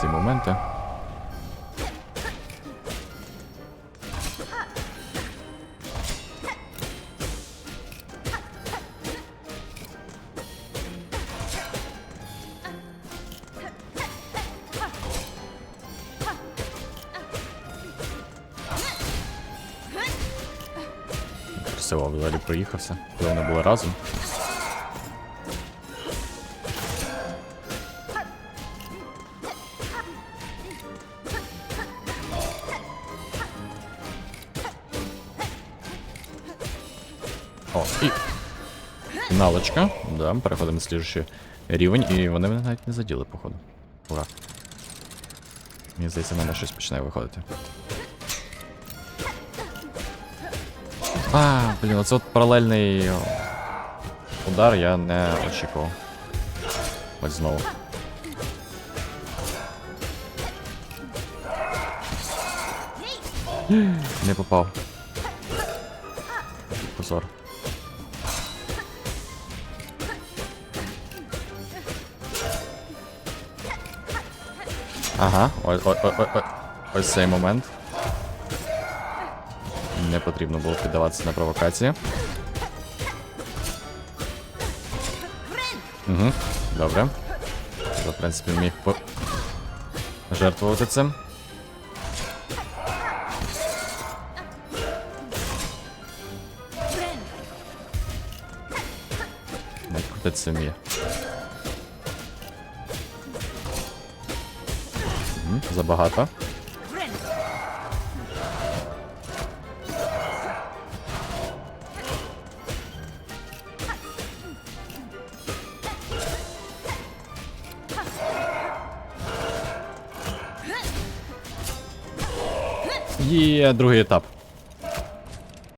ці моменти. Красиво взагалі проїхався, коли вони були разом. О, і фіналочка. Да, переходимо на слідчий рівень, і вони мене навіть не заділи, походу. Ура. Мені здається, в мене щось починає виходити. А, блін, оце от паралельний удар я не очікував. Ось знову. Не попав. Позор. Ага, ой, ой, ой, ой, ой. Ось цей момент. Не потрібно було піддаватися на провокації. Угу, добре. Я, в принципі, міг по... жертвувати цим. Не крутиться вміє. Мгм, Забагато. Є другий етап.